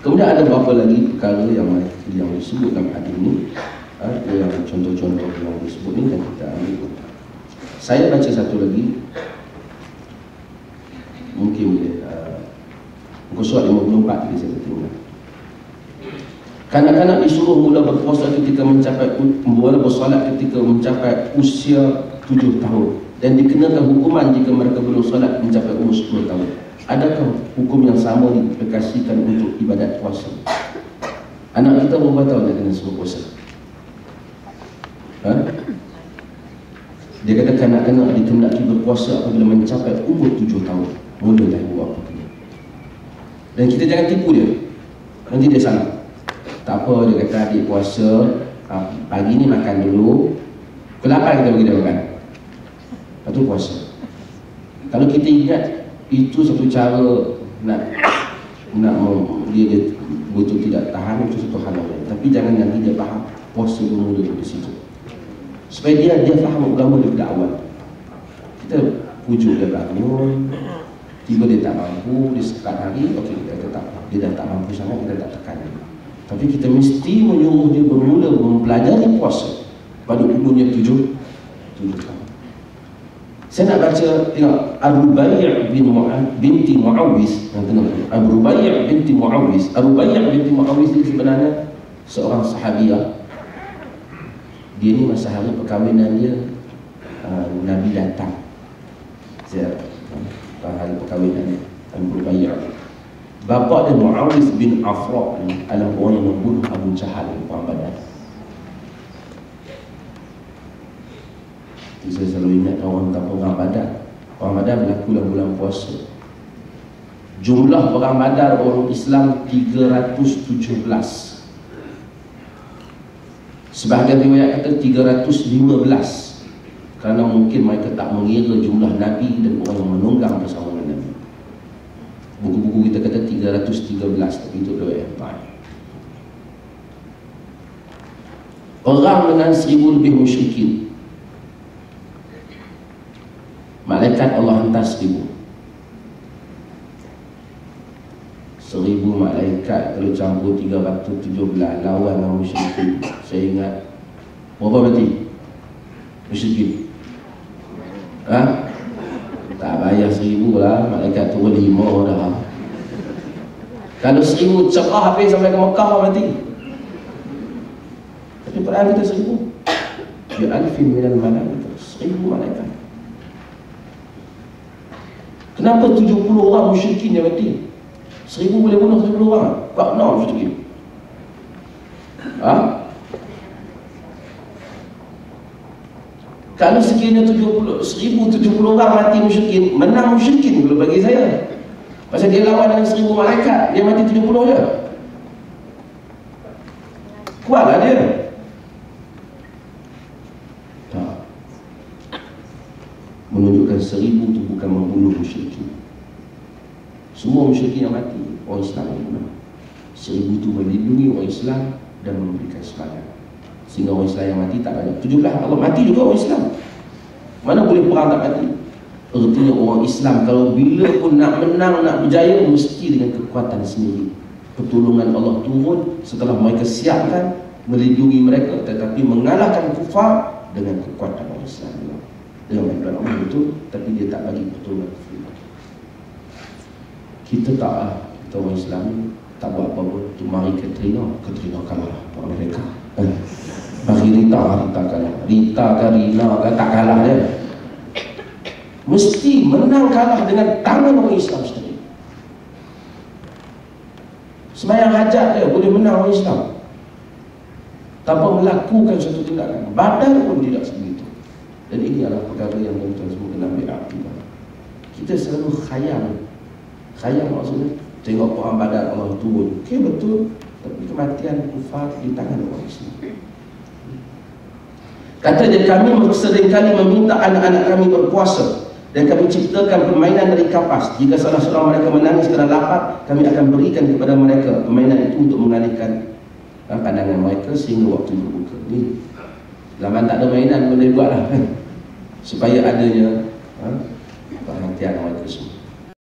Kemudian ada beberapa lagi perkara yang yang disebut dalam hadis ini. Ha, yang contoh-contoh yang disebut ini dan kita ambil. Saya baca satu lagi. Mungkin boleh. Uh, muka surat 54 tadi saya tengok. Kanak-kanak disuruh mula berpuasa ketika mencapai mula bersolat ketika mencapai usia 7 tahun dan dikenakan hukuman jika mereka belum solat mencapai umur 10 tahun. Adakah hukum yang sama diaplikasikan untuk ibadat puasa? Anak kita berapa tahun dia kena suruh puasa? Ha? Dia kata kanak-kanak dikenakan berpuasa apabila mencapai umur 7 tahun. Mula dah buat apa Dan kita jangan tipu dia. Nanti dia salah. Tak apa dia kata adik puasa ha, Pagi ni makan dulu 8 kita bagi dia makan Lepas tu puasa Kalau kita ingat Itu satu cara Nak Nak dia, dia betul tidak tahan Itu satu hal lain. Tapi jangan nanti dia faham Puasa bermula dari situ. Supaya dia dia faham agama daripada awal. Kita pujuk dia bangun Tiba dia tak mampu Dia sekat hari Okey kita tetap Dia dah tak mampu sangat Kita tak tekan tapi kita mesti menyuruh dia bermula mempelajari puasa. Pada umurnya tujuh, tujuh tahun. Saya nak baca tengok Abu Bay' bin Mu'ad binti Muawiz yang tengok Abu Bay' binti Muawiz. Abu Bay' binti Muawiz ini sebenarnya seorang sahabiah. Dia ni masa hari perkahwinan dia uh, Nabi datang. Saya uh, hari perkahwinan dia Abu Bay' Bapa dia Muawiz bin Afra ni adalah orang yang membunuh Abu Jahal di Perang Badar. Saya selalu ingat orang tentang Perang Badar. Perang Badar berlaku dalam bulan puasa. Jumlah Perang Badar orang Islam 317. Sebahagian riwayat kata 315 Kerana mungkin mereka tak mengira jumlah Nabi dan orang yang menunggang bersama dengan Nabi Buku-buku kita kata 313 Tapi itu riwayat yang baik Orang dengan seribu lebih musyrikin Malaikat Allah hantar seribu. Seribu malaikat Kalau campur 317 Lawan dengan musyrikin. Saya ingat Berapa berarti? Musyrikin. Ha? Tak bayar seribu lah Malaikat turun lima dah. Kalau seribu cerah habis sampai ke Mekah mati Tapi Quran kita seribu. Ya alfin minal malaikat. Seribu malaikat Kenapa tujuh puluh orang musyrikin yang mati? Seribu boleh bunuh tujuh puluh orang Tak nak musyrikin Ha? Kalau sekiranya 70, 1070 orang mati musyrikin, menang musyrikin kalau bagi saya. Pasal dia lawan dengan 1000 malaikat, dia mati 70 je. Kuatlah dia. Tak. 1000 itu bukan membunuh musyrikin. Semua musyrikin yang mati, orang Islam yang menang. 1000 itu melindungi orang Islam dan memberikan semangat. Sehingga orang Islam yang mati tak banyak 17 Allah mati juga orang Islam Mana boleh perang tak mati Artinya orang Islam Kalau bila pun nak menang, nak berjaya Mesti dengan kekuatan sendiri Pertolongan Allah turun Setelah mereka siapkan Melindungi mereka Tetapi mengalahkan kufar Dengan kekuatan orang Islam Dengan bantuan Allah itu Tapi dia tak bagi pertolongan Kita tak lah Kita orang Islam Tak buat apa-apa Tu mari Katrina Katrina kalah Mereka. Eh. Bagi Rita Rita kalah. Rita ke Rina ke tak kalah dia. Mesti menang kalah dengan tangan orang Islam sendiri. Semayang hajat dia boleh menang orang Islam. Tanpa melakukan satu tindakan. Badan pun tidak sebegitu Dan ini adalah perkara yang tuan-tuan semua kena ambil arti Kita. Selalu khayal. Khayal maksudnya Tengok perang badan Allah turun. Okey betul. Tapi kematian kufar di tangan orang Islam. Kata dia kami seringkali meminta anak-anak kami berpuasa. Dan kami ciptakan permainan dari kapas. Jika salah seorang mereka menangis kerana lapar, kami akan berikan kepada mereka permainan itu untuk mengalihkan uh, pandangan mereka sehingga waktu berbuka. Ini zaman tak ada mainan boleh buatlah kan supaya adanya uh, perhatian mereka semua.